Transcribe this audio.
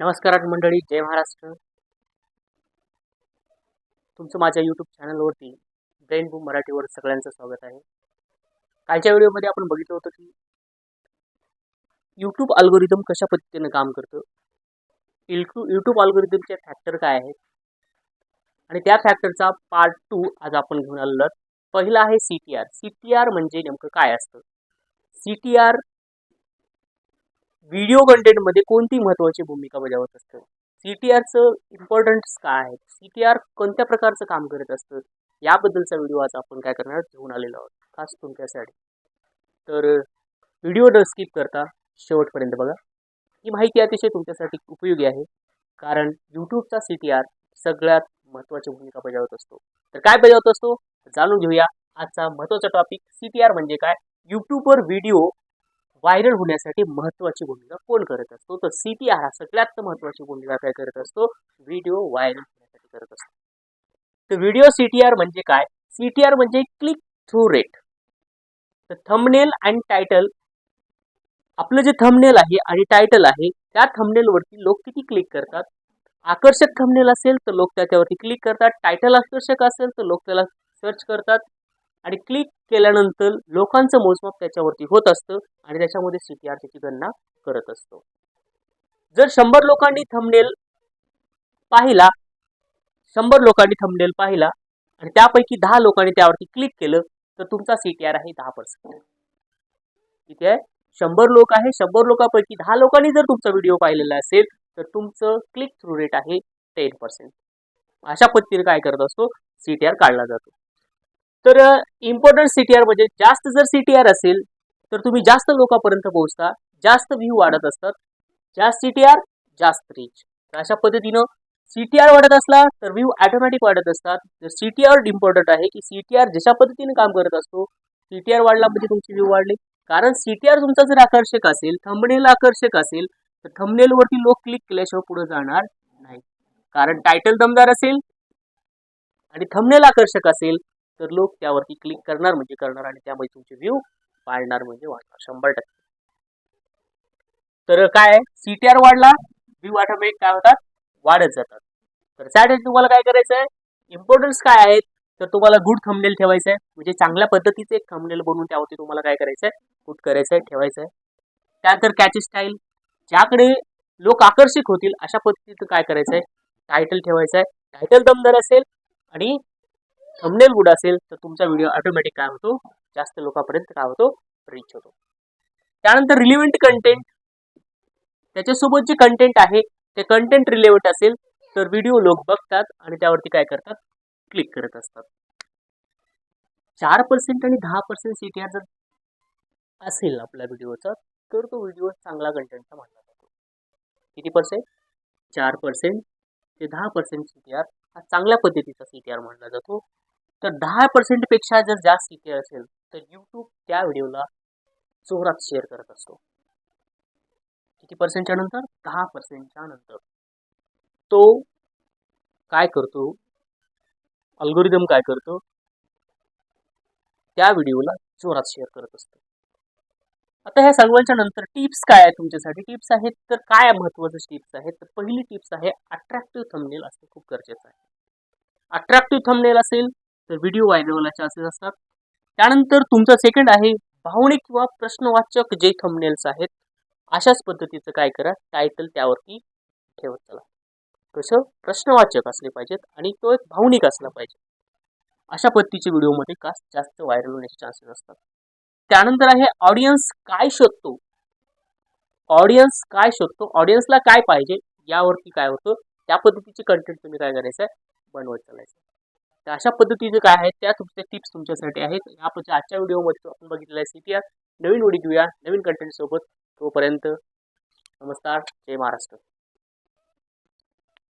नमस्कार मंडळी जय महाराष्ट्र. तुमचं माझ्या यूट्यूब चॅनलवरती ब्रेन बूम मराठीवर सगळ्यांचं स्वागत आहे. कालच्या व्हिडिओमध्ये आपण बघितलं होतं की यूट्यूब अल्गोरिदम कशा पद्धतीनं काम करतं? इल्कू यूट्यूब अल्गोरिदमचे फॅक्टर काय आहेत? आणि त्या फॅक्टरचा पार्ट टू आज आपण घेऊन आलेलो पहिला आहे C T R C T R म्हणजे नेमकं काय असतं? सी टी आर व्हिडिओ कंटेंटमध्ये कोणती महत्त्वाची भूमिका बजावत असतं? सी टी आरचं इम्पॉर्टन्स काय आहे? सी टी आर कोणत्या प्रकारचं काम करत असतं? याबद्दलचा व्हिडिओ आज आपण काय करणार घेऊन आलेलो आहोत खास तुमच्यासाठी. तर व्हिडिओ न स्किप करता शेवटपर्यंत बघा. ही माहिती अतिशय तुमच्यासाठी उपयोगी आहे कारण यूट्यूबचा सी टी आर सगळ्यात महत्त्वाची भूमिका बजावत असतो. तर काय बजावत असतो? जाणून घेऊया आजचा महत्त्वाचा टॉपिक सी टी आर म्हणजे काय? यूट्यूबवर व्हिडिओ व्हायरल होण्यासाठी महत्त्वाची भूमिका कोण करत असतो? तर सी टी आर हा सगळ्यात महत्त्वाची भूमिका काय करत असतो? व्हिडिओ व्हायरल होण्यासाठी करत असतो. तर व्हिडिओ सी टी आर म्हणजे काय? सी टी आर म्हणजे क्लिक थ्रू रेट तर थंबनेल अँड टायटल आपलं जे थंबनेल आहे आणि टायटल आहे त्या थंबनेलवरती लोक किती क्लिक करतात? आकर्षक थंबनेल असेल तर लोक त्याच्यावरती क्लिक करतात. टायटल आकर्षक असेल तर लोक त्याला सर्च करतात. आणि क्लिक केल्यानंतर लोकांचं मोजमाप त्याच्यावरती होत असतं आणि त्याच्यामध्ये सी टी आर त्याची गणना करत असतो. जर शंभर लोकांनी थंबनेल पाहिला शंभर लोकांनी थंबनेल पाहिला आणि त्यापैकी दहा लोकांनी त्यावरती क्लिक केलं तर तुमचा सी टी आर आहे दहा पर्सेंट ठीक आहे? शंभर लोक आहे शंभर लोकांपैकी दहा लोकांनी जर तुमचा व्हिडिओ पाहिलेला असेल तर तुमचं क्लिक थ्रू रेट आहे टेन पर्सेंट अशा पद्धतीने काय करत असतो सी टी आर काढला जातो. तर इम्पॉर्टंट सी टी आर म्हणजे जास्त जर सी टी आर असेल तर तुम्ही जास्त लोकांपर्यंत पोहोचता जास्त व्ह्यू वाढत असतात जास्त सी टी आर जास्त रीच तर अशा पद्धतीनं सी टी आर वाढत असला तर व्ह्यू ॲटोमॅटिक वाढत असतात. तर सी टी आर इम्पॉर्टंट आहे की सी टी आर जशा पद्धतीने काम करत असतो सी टी आर वाढला म्हणजे तुमची व्ह्यू वाढले. कारण सी टी आर तुमचा जर आकर्षक असेल थंबनेल आकर्षक असेल तर थंबनेलवरती लोक क्लिक केल्याशिवाय पुढे जाणार नाही. कारण टायटल दमदार असेल आणि थंबनेल आकर्षक असेल तर लोक त्यावरती क्लिक करणार म्हणजे करणार आणि त्यामध्ये तुमचे व्ह्यू वाढणार म्हणजे वाढणार. शंभर टक्के. तर काय सीटीआर वाढला. व्ह्यू ऑटोमॅटिक काय होतात? वाढत जातात. तर त्यासाठी तुम्हाला काय करायचं आहे? इम्पॉर्टन्स काय आहेत? तर तुम्हाला गुड थंबनेल ठेवायचं आहे. म्हणजे चांगल्या पद्धतीचे एक थंबनेल बनवून त्यावरती तुम्हाला काय करायचं आहे? गुड करायचं आहे ठेवायचं आहे. त्यानंतर कॅच स्टाईल ज्याकडे लोक आकर्षित होतील अशा पद्धतीचं काय करायचं आहे? टायटल ठेवायचं आहे. टायटल दमदार असेल आणि थंबनेल गुड असेल तर तुमचा व्हिडिओ ऑटोमॅटिक काय होतो? जास्त लोकांपर्यंत काय होतो? रीच होतो. त्यानंतर रिलिव्हंट कंटेंट त्याच्यासोबत जे कंटेंट आहे ते कंटेंट रिलेव्हंट असेल तर व्हिडिओ लोक बघतात आणि त्यावरती काय करतात? क्लिक करत असतात. चार पर्सेंट आणि दहा पर्सेंट सी टी आर जर असेल आपल्या व्हिडिओचा तर तो व्हिडिओ चांगला कंटेंटचा मानला जातो. किती पर्सेंट चार पर्सेंट ते दहा पर्सेंट सी टी आर हा चांगल्या पद्धतीचा सी टी आर मानला जातो. तर दहा पर्सेंटपेक्षा जर जास्त इथे असेल तर यूट्यूब त्या व्हिडिओला जोरात शेअर करत असतो. किती पर्सेंटच्या नंतर? दहा पर्सेंटच्या नंतर. तो काय करतो? अल्गोरिदम काय करतो? त्या व्हिडिओला जोरात शेअर करत असतो. आता ह्या सर्वांच्या नंतर टिप्स काय आहे तुमच्यासाठी? टिप्स आहेत तर काय महत्वाचं टिप्स आहेत? तर पहिली टिप्स आहे अट्रॅक्टिव्ह थंबनेल असणे खूप गरजेचं आहे. अट्रॅक्टिव्ह थंबनेल असेल तर व्हिडिओ व्हायरल होण्याचे चान्सेस असतात. त्यानंतर तुमचं सेकंड आहे भावनिक किंवा प्रश्नवाचक जे थंबनेल्स आहेत अशाच पद्धतीचं काय करा टायटल त्यावरती ठेवत चला. कसं प्रश्नवाचक असले पाहिजेत आणि तो एक भावनिक असला पाहिजे. अशा पद्धतीचे व्हिडिओमध्ये का जास्त व्हायरल होण्याचे चान्सेस असतात? त्यानंतर आहे ऑडियन्स काय शोधतो? ऑडियन्स काय शोधतो? ऑडियन्सला काय पाहिजे? यावरती काय होतं? त्या पद्धतीचे कंटेंट तुम्ही काय करायचं आहे बनवत चालायचं. तर अशा पद्धतीचे काय आहेत त्या तुमच्या टिप्स तुमच्यासाठी आहेत. आपण आजच्या व्हिडिओमध्ये आपण बघितलेलं आहे सी आर नवीन व्हिडिओ घेऊया. नवीन कंटेंटसोबत तोपर्यंत नमस्कार. जय महाराष्ट्र.